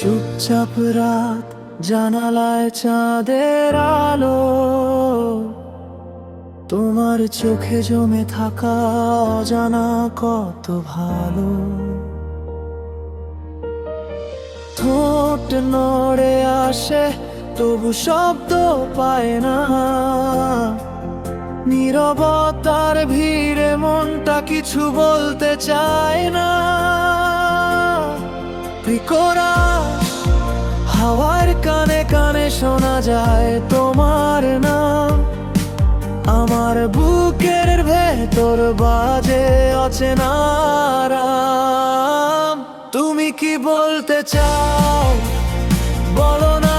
চুপচাপ রাত জানালায় চাঁদের আলো, তোমার চোখে জমে থাকা অজানা কত ভালো। ঠোঁট নড়ে আসে, তবু শব্দ পায় না। নীরবতার ভিড়ে মনটা কিছু বলতে চায় না। শোনা যায় তোমার নাম। আমার বুকের ভেতর বাজে অচেনারাম তুমি কি বলতে চাও? বলো না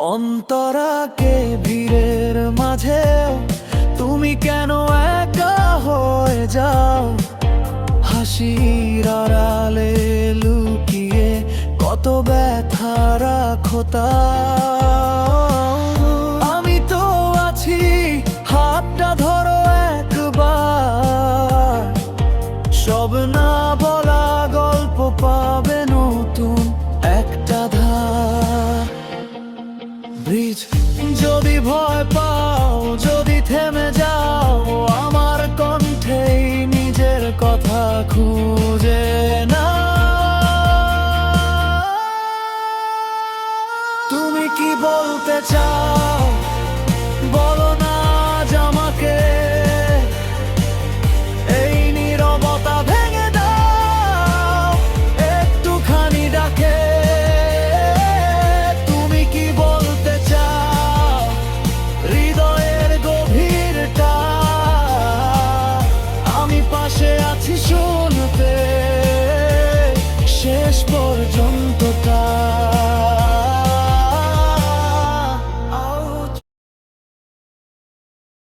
অন্তরাকে ভিড়ের মাঝেও তুমি কেন একা হয়ে যাও হাসির আড়ালে লুকিয়ে কত ব্যথা রাখো। আমি তো আছি, হাতটা ধরো একবার সব না বলা গল্প পাবে নতুন যদি ভয় পাও, যদি থেমে যাও, আমার কণ্ঠেই নিজের কথা খুঁজে না তুমি কি বলতে চাও? শেষ পর্যন্ত